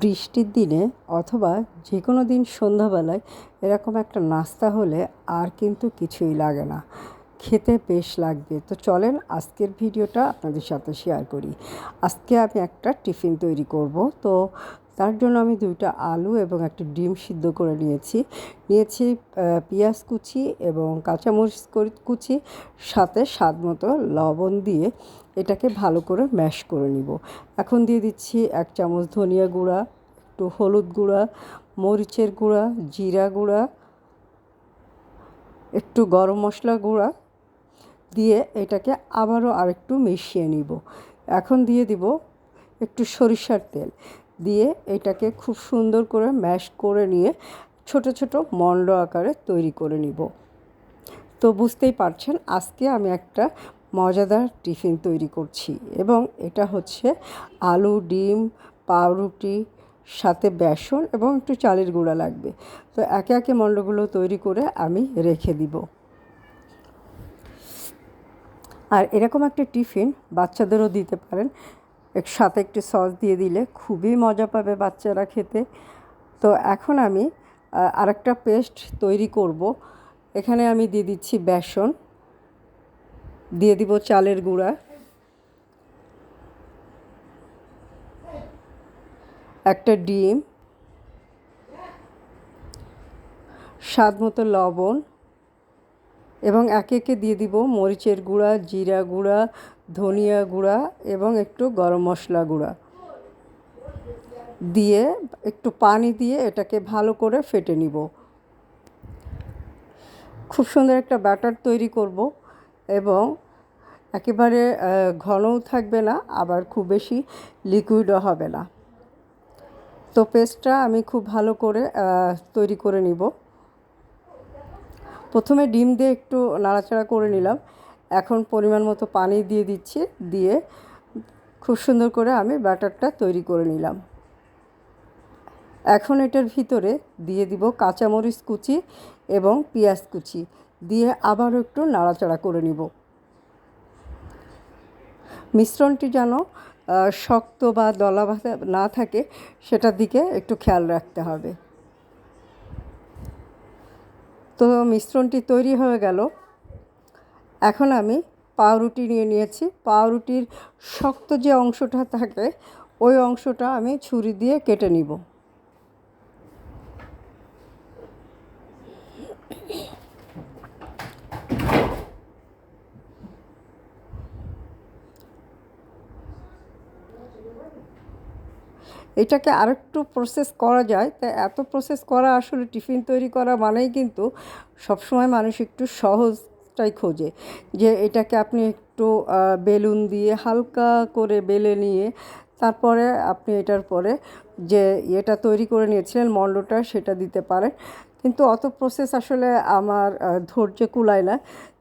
বৃষ্টির দিনে অথবা যে কোনো দিন সন্ধ্যাবেলায় এরকম একটা নাস্তা হলে আর কিন্তু কিছুই লাগে না। খেতে বেশ লাগবে। তো চলেন আজকের ভিডিওটা আপনাদের সাথে শেয়ার করি। আজকে আমি একটা টিফিন তৈরি করব। তো তার জন্য আমি দুইটা আলু এবং একটা ডিম সিদ্ধ করে নিয়েছি। নিয়েছি পেঁয়াজ কুচি এবং কাঁচামরিচ কুচি, সাথে স্বাদ মতো লবণ দিয়ে এটাকে ভালো করে ম্যাশ করে নিব। এখন দিয়ে দিচ্ছি এক চামচ ধনিয়া গুঁড়া, একটু হলুদ গুঁড়া, মরিচের গুঁড়া, জিরা গুঁড়া, একটু গরম মশলা গুঁড়া দিয়ে এটাকে আবারও আরেকটু মিশিয়ে নিব। এখন দিয়ে দিব একটু সরিষার তেল। দিয়ে এটাকে খুব সুন্দর করে ম্যাশ করে নিয়ে ছোট ছোট মন্ড আকারে তৈরি করে নিব। তো বুঝতেই পারছেন, আজকে আমি একটা মজাদার টিফিন তৈরি করছি এবং এটা হচ্ছে আলু, ডিম, পাউরুটি, সাথে বেসন এবং একটু চালের গুঁড়া লাগবে। তো একে একে মণ্ডগুলো তৈরি করে আমি রেখে দিব। আর এরকম একটা টিফিন বাচ্চাদেরও দিতে পারেন। এক সাথে একটু সস দিয়ে দিলে খুবই মজা পাবে বাচ্চারা খেতে। তো এখন আমি আরেকটা পেস্ট তৈরি করব। এখানে আমি দিয়ে দিচ্ছি বেসন, দিয়ে দিব চালের গুঁড়া। একটা ডিম। স্বাদ মতো লবণ। এবং একে একে দিয়ে দিব মরিচের গুঁড়া, জিরা গুঁড়া ধনিয়া গুঁড়া এবং একটু গরম মশলা গুঁড়া। দিয়ে একটু পানি দিয়ে এটাকে ভালো করে ফেটে নিব। খুব সুন্দর একটা ব্যাটার তৈরি করব এবং একেবারে ঘনও থাকবে না, আবার খুব বেশি লিকুইডও হবে না। তো পেস্টটা আমি খুব ভালো করে তৈরি করে নিব। প্রথমে ডিম দিয়ে একটু নাড়াচাড়া করে নিলাম। এখন পরিমাণ মতো পানি দিয়ে দিচ্ছি, দিয়ে খুব সুন্দর করে আমি ব্যাটারটা তৈরি করে নিলাম। এখন এটার ভিতরে দিয়ে দিব কাঁচামরিচ কুচি এবং পেঁয়াজ কুচি, দিয়ে আবারও একটু নাড়াচাড়া করে নিব। মিশ্রণটি যেন শক্ত বা দলা না থাকে, সেটার দিকে একটু খেয়াল রাখতে হবে। তো মিশ্রণটি তৈরি হয়ে গেল। এখন আমি পাউরুটি নিয়ে নিয়েছি। পাউরুটির শক্ত যে অংশটা থাকে, ওই অংশটা আমি ছুরি দিয়ে কেটে নিব। এটাকে আরেকটু প্রসেস করা যায়। তা এত প্রসেস করা আসলে টিফিন তৈরি করা মানেই কিন্তু সবসময় মানুষ একটু সহজটাই খোঁজে। যে এটাকে আপনি একটু বেলুন দিয়ে হালকা করে বেলে নিয়ে, তারপরে আপনি এটার পরে যে এটা তৈরি করে নিয়েছিলেন মণ্ডটা, সেটা দিতে পারেন। কিন্তু অত প্রসেস আসলে আমার ধৈর্য কুলায় না।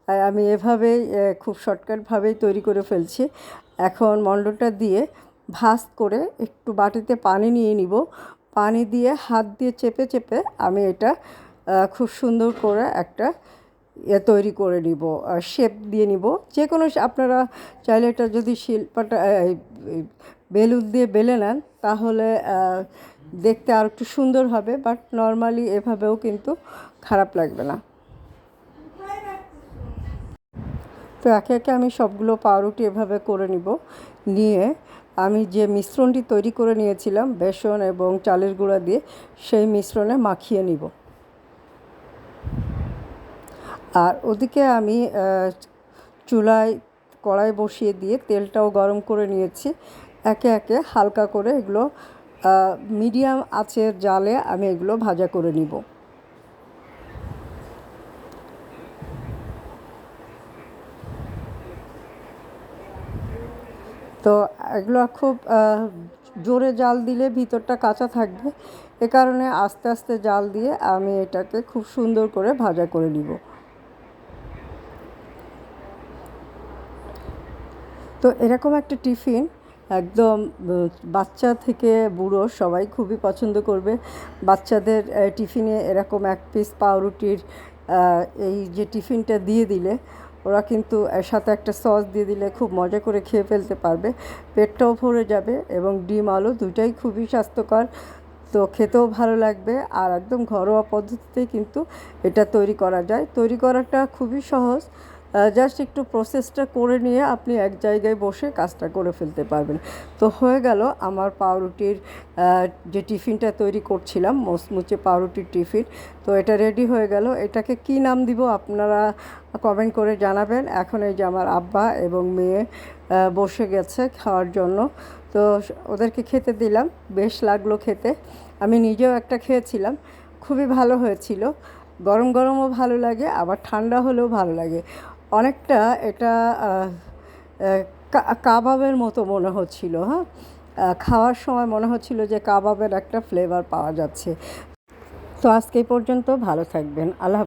তাই আমি এভাবেই খুব শর্টকাটভাবেই তৈরি করে ফেলছি। এখন মণ্ডটা দিয়ে ভাজ করে একটু বাটিতে পানি নিয়ে নিব। পানি দিয়ে হাত দিয়ে চেপে চেপে আমি এটা খুব সুন্দর করে একটা তৈরি করে নিব শেপ দিয়ে নিব। যে কোনো আপনারা চাইলে এটা যদি শিল্পাটা বেলুন দিয়ে বেলে নেন, তাহলে দেখতে আর একটু সুন্দর হবে বাট নর্মালি এভাবেও কিন্তু খারাপ লাগবে না। তো একে একে আমি সবগুলো পাউরুটি এভাবে করে নিব, নিয়ে আমি যে মিশ্রণটি তৈরি করে নিয়েছিলাম, বেসন এবং চালের গুঁড়া দিয়ে, সেই মিশ্রণে মাখিয়ে নিব। আর ওদিকে আমি চুলায় কড়াই বসিয়ে দিয়ে তেলটাও গরম করে নিয়েছি। একে একে হালকা করে এগুলো মিডিয়াম আঁচের জালে আমি এগুলো ভাজা করে নিব। তো এগুলো খুব জোরে জাল দিলে ভিতরটা কাঁচা থাকবে। এ কারণে আস্তে আস্তে জাল দিয়ে আমি এটাকে খুব সুন্দর করে ভাজা করে নিব। তো এরকম একটা টিফিন একদম বাচ্চা থেকে বুড়ো সবাই খুবই পছন্দ করবে। বাচ্চাদের টিফিনে এরকম এক পিস পাউরুটির এই যে টিফিনটা দিয়ে দিলে, ওরা কিন্তু সাথে একটা সস দিয়ে দিলে খুব মজা করে খেয়ে ফেলতে পারবে। পেটটাও ভরে যাবে এবং ডিম আলু দুটাই খুবই স্বাস্থ্যকর, তো খেতেও ভালো লাগবে। আর একদম ঘরোয়া পদ্ধতিতেই কিন্তু এটা তৈরি করা যায়। তৈরি করাটা খুবই সহজ। জাস্ট একটু প্রসেসটা করে নিয়ে আপনি এক জায়গায় বসে কাজটা করে ফেলতে পারবেন। তো হয়ে গেল আমার পাউরুটির যে টিফিনটা তৈরি করছিলাম মোচমুচে পাউরুটির টিফিন। তো এটা রেডি হয়ে গেল। এটাকে কি নাম দিব আপনারা কমেন্ট করে জানাবেন। এখন এই যে আমার আব্বা এবং মেয়ে বসে গেছে খাওয়ার জন্য। তো ওদেরকে খেতে দিলাম। বেশ লাগল খেতে। আমি নিজেও একটা খেয়েছিলাম। খুবই ভালো হয়েছিল। গরম গরমও ভালো লাগে, আবার ঠান্ডা হলেও ভালো লাগে। অনেকটা এটা কাবাবের মতো মনে হচ্ছিল হ্যাঁ? খাওয়ার সময় মনে হচ্ছিল যে কাবাবের একটা ফ্লেভার পাওয়া যাচ্ছে। তো আজকে পর্যন্ত ভালো থাকবেন। আল্লাহ